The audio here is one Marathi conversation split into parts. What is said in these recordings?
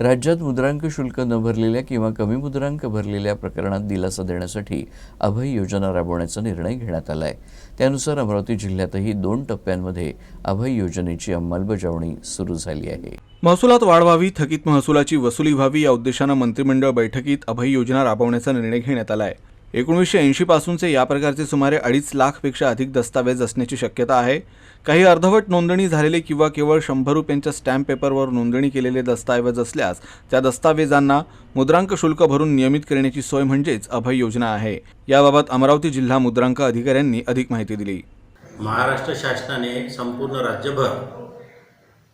राज्यात मुद्रांक शुल्क न भरलेल्या किंवा कमी मुद्रांक भरलेल्या प्रकरणात दिलासा देण्यासाठी अभय योजना राबवण्याचा निर्णय घेण्यात आला आहे त्यानुसार अमरावती जिल्ह्यातही दोन टप्प्यांमध्ये अभय योजनेची अंमलबजावणी सुरू झाली आहे. महसुलात वाढ व्हावी थकीत महसुलाची वसुली व्हावी या उद्देशानं मंत्रिमंडळ बैठकीत अभय योजना राबवण्याचा निर्णय घेण्यात आला आहे एकोणीसशे ऐंशीपासूनचे या प्रकारचे सुमारे अडीच लाखपेक्षा अधिक दस्तावेज असण्याची शक्यता आहे. काही अर्धवट नोंदणी झालेले किंवा केवळ शंभर रुपयांच्या स्टॅम्प पेपरवर नोंदणी केलेले दस्तावेज असल्यास त्या दस्तावेजांना मुद्रांक शुल्क भरून नियमित करण्याची सोय म्हणजेच अभय योजना आहे. याबाबत अमरावती जिल्हा मुद्रांक अधिकाऱ्यांनी अधिक माहिती दिली. महाराष्ट्र शासनाने संपूर्ण राज्यभर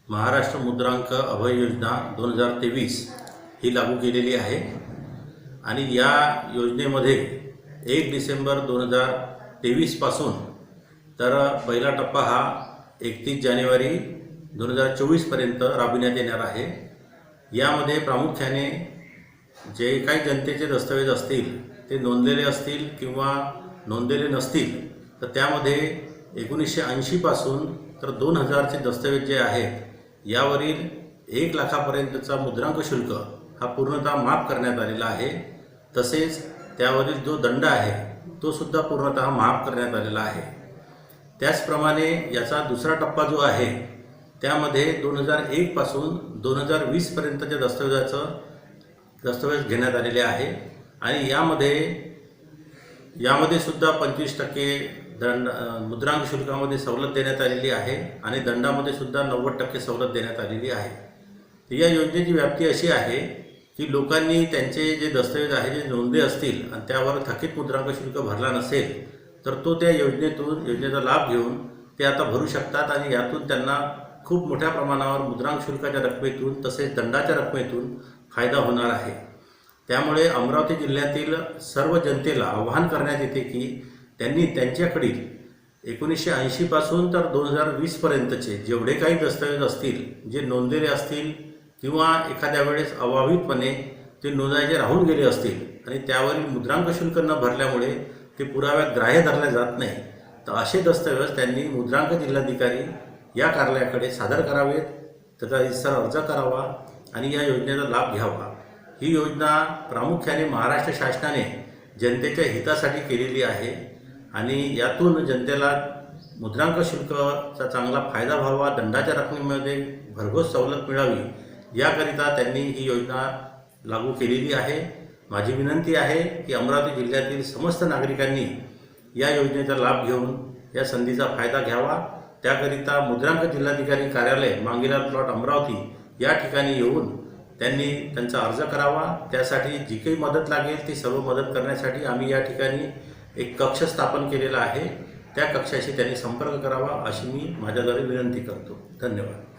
महाराष्ट्र मुद्रांक अभय योजना दोन हजार तेवीस ही लागू केलेली आहे. आणि या योजनेमध्ये एक डिसेंबर दोन हजार तेवीसपासून तर पहिला टप्पा हा एकतीस जानेवारी दोन हजार चोवीसपर्यंत राबविण्यात येणार आहे. यामध्ये प्रामुख्याने जे काही जनतेचे दस्तऐवज असतील ते नोंदलेले असतील किंवा नोंदलेले नसतील तर त्यामध्ये एकोणीसशे ऐंशीपासून तर दोन हजारचे दस्तऐवज जे आहेत यावरील एक लाखापर्यंतचा मुद्रांक शुल्क हा पूर्णतः माफ करण्यात आलेला आहे. तसेच त्यावरील जो दंड आहे तो सुद्धा पूर्णतः माफ करण्यात आलेला आहे. त्याचप्रमाणे याचा दुसरा टप्पा जो आहे त्यामध्ये दोन हजार एकपासून दोन हजार वीसपर्यंतच्या दस्तऐवजाचं दस्तऐवज घेण्यात आलेले आहे आणि यामध्ये यामध्ये सुद्धा पंचवीस टक्के दंड मुद्रांक शुल्कामध्ये सवलत देण्यात आलेली आहे आणि दंडामध्ये सुद्धा नव्वद टक्के सवलत देण्यात आलेली आहे. या योजनेची व्याप्ती अशी आहे की लोकांनी त्यांचे जे दस्तऐवज आहे जे नोंदी असतील आणि त्यावर थकीत मुद्रांक शुल्क भरला नसेल तर तो त्या योजनेतून योजनेचा लाभ घेऊन ते आता भरू शकतात आणि यातून त्यांना खूप मोठ्या प्रमाणावर मुद्रांक शुल्काच्या रकमेतून तसेच दंडाच्या रकमेतून फायदा होणार आहे. त्यामुळे अमरावती जिल्ह्यातील सर्व जनतेला आवाहन करण्यात येते की त्यांनी त्यांच्याकडील एकोणीसशे ऐंशीपासून तर दोन हजार वीसपर्यंतचे जेवढे काही दस्तऐवज असतील जे नोंदलेले असतील किंवा एखाद्या वेळेस अभावितपणे ते नोंदायचे राहून गेले असतील आणि त्यावरील मुद्रांक शुल्क न भरल्यामुळे ते पुराव्यात ग्राह्य धरले जात नाही तर असे दस्तऐवज त्यांनी मुद्रांक जिल्हाधिकारी या कार्यालयाकडे सादर करावेत त्याचा हिस्सा अर्ज करावा आणि या योजनेचा लाभ घ्यावा. ही योजना प्रामुख्याने महाराष्ट्र शासनाने जनतेच्या हितासाठी केलेली आहे आणि यातून जनतेला मुद्रांक शुल्काचा चांगला फायदा व्हावा दंडाच्या रकमेमध्ये भरघोस सवलत मिळावी याकरिता त्यांनी ही योजना लागू केलेली आहे. माझी विनंती आहे की अमरावती जिल्ह्यातील समस्त नागरिकांनी या योजनेचा लाभ घेऊन या संधीचा फायदा घ्यावा. त्याकरिता मुद्रांक जिल्हाधिकारी कार्यालय मांगीलाल प्लॉट अमरावती या ठिकाणी येऊन त्यांनी त्यांचा अर्ज करावा. त्यासाठी जी काही मदत लागेल ती सर्व मदत करण्यासाठी आम्ही या ठिकाणी एक कक्ष स्थापन केलेला आहे. त्या कक्षाशी त्यांनी संपर्क करावा अशी मी माझ्याद्वारे विनंती करतो. धन्यवाद.